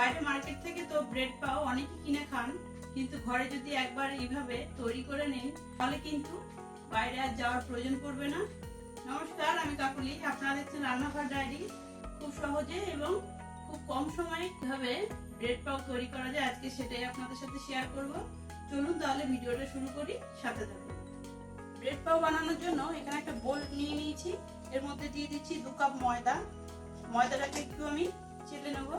বাইরে মার্কেট থেকে তো ব্রেড পাও, অনেকে কিনে খান, কিন্তু ঘরে যদি একবার এইভাবে তৈরি করে নেন তাহলে কিন্তু বাইরে আর যাওয়ার প্রয়োজন পড়বে না। নমস্কার, আমি কাকুলি। আপনারা দেখছেন রান্নাঘর ডায়েরি। খুব সহজে এবং খুব কম সময়ে কীভাবে ব্রেড পাও তৈরি করা যায়, আজকে সেটাই আপনাদের সাথে শেয়ার করব। চলুন তাহলে ভিডিওটা শুরু করি, সাথে থাকুন। ব্রেড পাও বানানোর জন্য এখানে একটা বোল নিয়ে নিয়েছি। এর মধ্যে দিয়ে দিচ্ছি দু কাপ ময়দা। ময়দাটাকে একটু আমি চেলে নেব।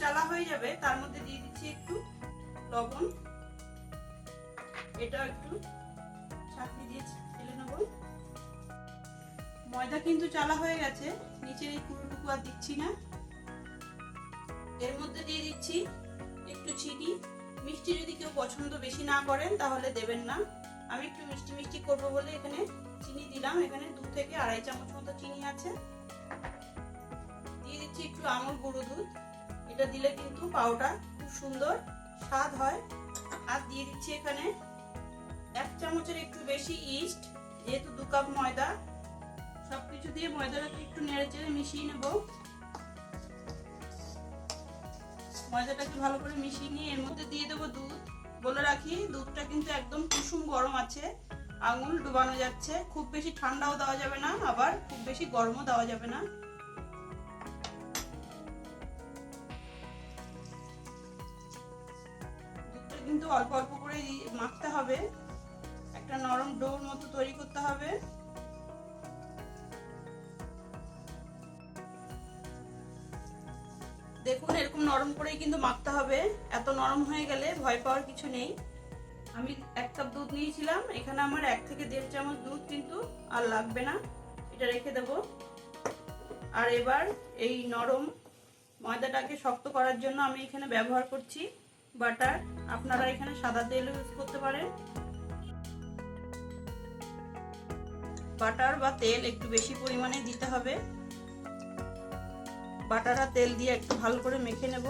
চালা হয়ে যাবে, তার মধ্যে দিয়ে দিচ্ছি একটু লবণ। এটা একটু ছাঁকনি দিয়ে ছেলে নেব। ময়দা কিন্তু চালা হয়ে গেছে, নিচের এই কুড়োটুকু আর দিচ্ছি না। এর মধ্যে দিয়ে দিচ্ছি একটু চিনি। মিষ্টি যদি কেউ পছন্দ বেশি না করেন, তাহলে দেবেন না। আমি একটু মিষ্টি মিষ্টি করব বলে এখানে চিনি দিলাম। এখানে দু থেকে আড়াই চামচ মতো চিনি আছে। দিয়ে দিচ্ছি একটু আমল গুঁড়ো দুধ। এটা দিলে কিন্তু পাউডার খুব সুন্দর, স্বাদ হয়। আর দিয়ে দিচ্ছি এখানে এক চামচের একটু বেশি ইস্ট, যেহেতু দু কাপ ময়দা। সবকিছু দিয়ে ময়দাটাকে একটু নেড়ে চেড়ে মিশিয়ে নেব। ময়দাটাকে ভালো করে মিশিয়ে নিয়ে এর মধ্যে দিয়ে দেবো দুধ। বলে রাখি, দুধটা কিন্তু একদম কুসুম গরম আছে। আঙুল ডুবানো যাচ্ছে। খুব বেশি ঠান্ডাও দেওয়া যাবে না, আবার খুব বেশি গরমও দেওয়া যাবে না। কিন্তু অল্প অল্প করে মাখতে হবে। একটা নরম ডোর মতো তৈরি করতে হবে। দেখুন, এরকম নরম করেই কিন্তু মাখতে হবে। এত নরম হয়ে গেলে ভয় পাওয়ার কিছু নেই। আমি এক কাপ দুধ নিয়েছিলাম। এখানে আমার এক থেকে দেড় চামচ দুধ কিন্তু আর লাগবে না। এটা রেখে দেব। আর এবার এই নরম ময়দাটাকে শক্ত করার জন্য আমি এখানে ব্যবহার করছি। বাটার আপনারা এখানে সাদা তেল ইউজ করতে পারেন। বাটার বা তেল একটু বেশি পরিমাণে দিতে হবে। বাটার আর তেল দিয়ে একটু ভালো করে মেখে নেব।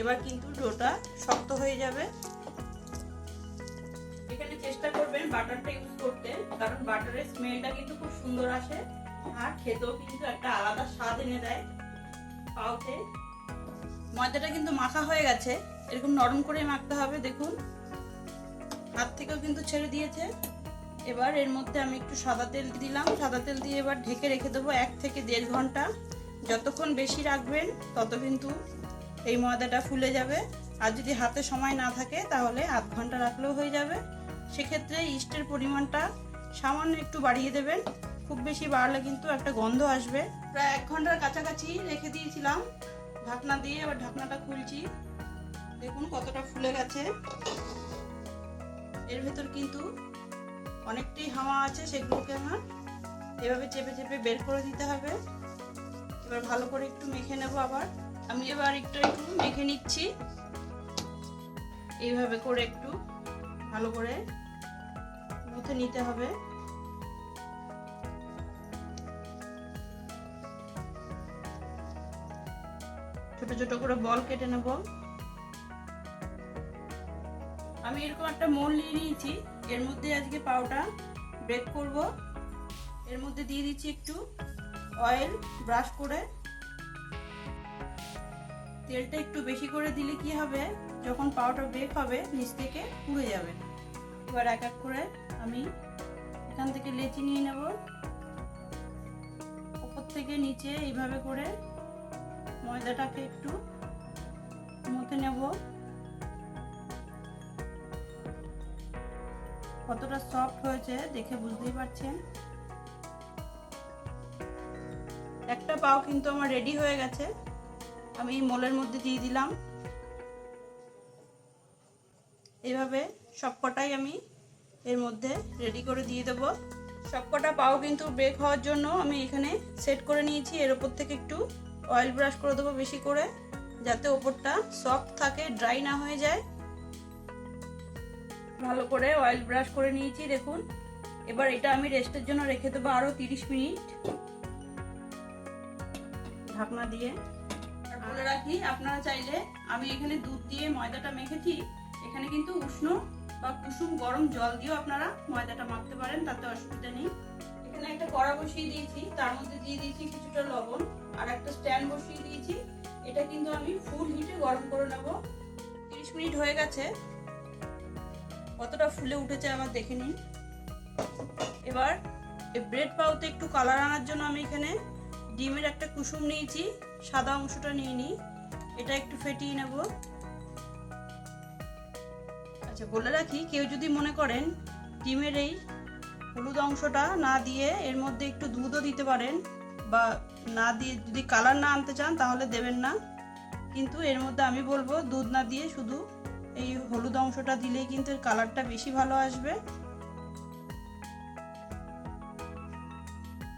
এবার কিন্তু ডোটা শক্ত হয়ে যাবে। এখানে চেষ্টা করবেন বাটারটা ইউজ করতে, কারণ বাটারের স্মেলটা কিন্তু খুব সুন্দর আসে আর খেতেও কিন্তু একটা আলাদা স্বাদ এনে দেয়। পাওতে ময়দাটা কিন্তু মাখা হয়ে গেছে। এরকম নরম করে মাখতে হবে, দেখুন। হাত থেকেও কিন্তু ছেড়ে দিয়েছে। এবার এর মধ্যে আমি একটু সাদা তেল দিলাম। সাদা তেল দিয়ে এবার ঢেকে রেখে দেবো এক থেকে দেড় ঘণ্টা। যতক্ষণ বেশি রাখবেন, তত কিন্তু এই ময়দাটা ফুলে যাবে। আর যদি হাতে সময় না থাকে, তাহলে আধ ঘণ্টা রাখলেও হয়ে যাবে। সেক্ষেত্রে ইস্টের পরিমাণটা সামান্য একটু বাড়িয়ে দেবেন। খুব বেশি বাড়লে কিন্তু একটা গন্ধ আসবে। প্রায় এক ঘণ্টার কাছাকাছি রেখে দিয়েছিলাম। ঢাকনা দিয়ে এবার ঢাকনাটা খুলছি। দেখুন কতটা ফুলে গেছে। এর ভেতর কিন্তু অনেকটাই হাওয়া আছে সেগুলোকে আমার। এভাবে চেপে চেপে বের করে দিতে হবে। এবার ভালো করে একটু মেখে নেব আবার। আমি এবার একটু একটু মেখে নিচ্ছি। এইভাবে করে একটু ভালো করে মুথে নিতে হবে। ছোট ছোট করে বল কেটে নেব। আমি এরকম একটা মোল নিয়ে নিয়েছি। এর মধ্যে আজকে পাউটা ব্রেক করব। এর মধ্যে দিয়ে দিচ্ছি একটু অয়েল ব্রাশ করে। তেলটা একটু বেশি করে দিলে কি হবে? যখন পাউটা বেক হবে, নিচ থেকে পুড়ে যাবে। এবার এক এক করে আমি এখান থেকে লেচি নিয়ে নেব। উপর থেকে নিচে এইভাবে করে ময়দাটাকে একটু মুথে নেব। কতটা সফট হয়েছে দেখে বুঝতেই পারছেন। একটা পাও কিন্তু আমার রেডি হয়ে গেছে। আমি মোলের মধ্যে দিয়ে দিলাম। এভাবে সবকটাই আমি এর মধ্যে রেডি করে দিয়ে দেব। সবকটা পাও কিন্তু বেক হওয়ার জন্য আমি এখানে সেট করে নিয়েছি। এর ওপর থেকে একটু অয়েল ব্রাশ করে দেবো বেশি করে, যাতে ওপরটা সফট থাকে ড্রাই না হয়ে যায়। ভালো করে অয়েল ব্রাশ করে নিয়েছি, দেখুন। এবার এটা আমি রেস্টের জন্য রেখে দেবো আরও তিরিশ মিনিট। ঢাকনা দিয়ে। বলে রাখি, আপনারা চাইলে আমি এখানে দুধ দিয়ে ময়দাটা মেখেছি। এখানে কিন্তু উষ্ণ বা কুসুম গরম জল দিয়েও আপনারা ময়দাটা মাখতে পারেন, তাতে অসুবিধা নেই। এখানে একটা কড়া বসিয়ে দিয়েছি, তার মধ্যে দিয়ে দিয়েছি কিছুটা লবণ, আর একটা স্ট্যান্ড বসিয়ে দিয়েছি। এটা কিন্তু আমি ফুল হিটে গরম করে নেব। তিরিশ মিনিট হয়ে গেছে। কতটা ফুলে উঠেছে আবার দেখে নিন। এবার এই ব্রেড পাউতে একটু কালার আনার জন্য আমি এখানে ডিমের একটা কুসুম নিয়েছি, সাদা অংশটা নিয়ে নিই। এটা একটু ফেটিয়ে নেব। আচ্ছা বলে রাখি, কেউ যদি মনে করেন ডিমের এই হলুদ অংশটা না দিয়ে এর মধ্যে একটু দুধও দিতে পারেন বা না দিয়ে যদি কালার না আনতে চান তাহলে দেবেন না। কিন্তু এর মধ্যে আমি বলব দুধ না দিয়ে শুধু এই হলুদ অংশটা দিলেই কিন্তু এর কালারটা বেশি ভালো আসবে।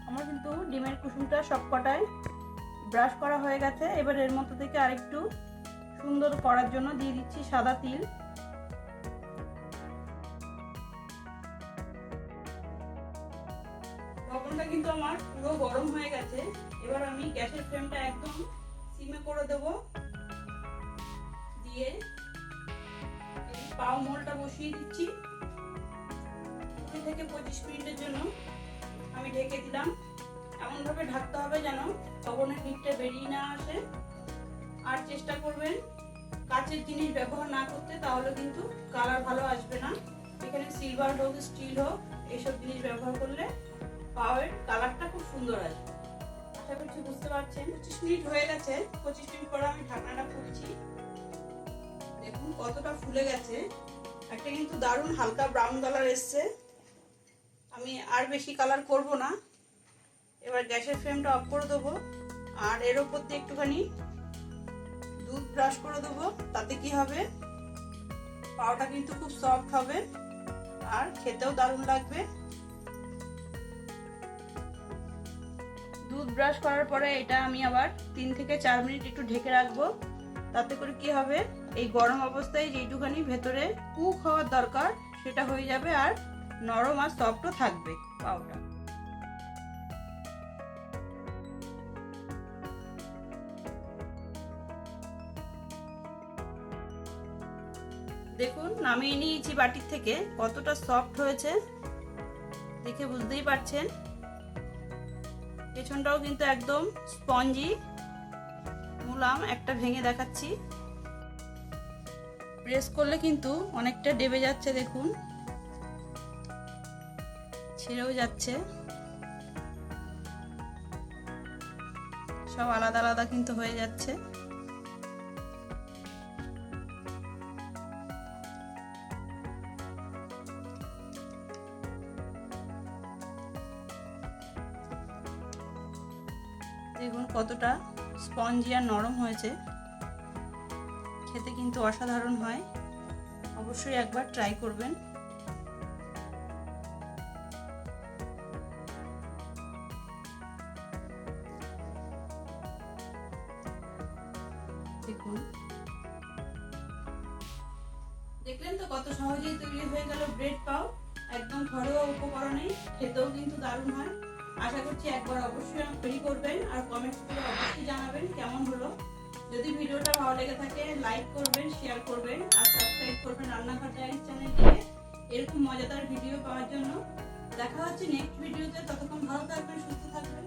আমার কিন্তু ডিমের কুসুমটা সব কটায় ব্রাশ করা হয়ে গেছে। এবার এর মধ্যে থেকে আরেকটু সুন্দর করার জন্য দিয়ে দিচ্ছি সাদা তিল। লবণটা কিন্তু আমার পুরো গরম হয়ে গেছে। এবার আমি গ্যাসের ফ্লেমটা একদম সিমে করে দেব। দিয়ে পাও মোলটা বসিয়ে দিচ্ছি। কুড়ি থেকে পঁচিশ মিনিটের জন্য আমি ঢেকে দিলাম। এমনভাবে ঢাকতে হবে যেন ওভেনের হিটটা বেরিয়ে না আসে। আর চেষ্টা করবেন কাঁচের জিনিস ব্যবহার না করতে, তাহলে কিন্তু কালার ভালো আসবে না। এখানে সিলভার হোক, স্টিল হোক, এইসব জিনিস ব্যবহার করলে পাওয়ের কালারটা খুব সুন্দর আসবে। আশা করছি বুঝতে পারছেন। পঁচিশ মিনিট হয়ে গেছে। পঁচিশ মিনিট পরে আমি ঢাকনাটা খুলছি। কতটা ফুলে গেছে। একটা কিন্তু দারুণ হালকা ব্রাউন কালার এসছে। আমি আর বেশি কালার করব না। এবার গ্যাসের ফ্লেমটা অফ করে দেবো। আর এর ওপর দিয়ে একটুখানি দুধ ব্রাশ করে দেবো। তাতে কি হবে? পাওটা কিন্তু খুব সফট হবে। আর খেতেও দারুণ লাগবে। দুধ ব্রাশ করার পরে এটা আমি আবার তিন থেকে চার মিনিট একটু ঢেকে রাখব। তাতে করে কি হবে? এই গরম অবস্থায় যেটুখানি ভেতরে কুক হওয়ার দরকার, সেটা হয়ে যাবে আর নরম আর সফটও থাকবে পাউটা দেখুন, নামিয়ে নিয়েছি বাটির থেকে, কতটা সফট হয়েছে। দেখে বুঝতেই পারছেন। পেছনটাও কিন্তু একদম স্পঞ্জি মুলাম একটা ভেঙে দেখাচ্ছি। প্রেস করলে কিন্তু অনেকটা ডেবে যাচ্ছে, দেখুন। ছিঁড়েও যাচ্ছে। সব আলাদা আলাদা কিন্তু হয়ে যাচ্ছে। দেখুন কতটা স্পঞ্জি আর নরম হয়েছে। খেতে কিন্তু অসাধারণ হয়। অবশ্যই একবার ট্রাই করবেন। দেখুন। দেখলেন তো কত সহজেই তৈরি হয়ে গেল ব্রেড পাও। একদম ঘরোয়া উপকরণে, খেতেও কিন্তু দারুণ হয়। আশা করছি একবার অবশ্যই তৈরি করবেন আর কমেন্টস করে অবশ্যই জানাবেন কেমন হলো। যদি ভিডিওটা ভালো লেগে থাকে লাইক করবেন শেয়ার করবেন, আর সাবস্ক্রাইব করবেন রান্নাঘর ডায়ের চ্যানেলটিকে এরকম মজাদার ভিডিও পাওয়ার জন্য। দেখা হচ্ছে নেক্সট ভিডিওতে ততক্ষণ ভালো থাকবেন, সুস্থ থাকবেন।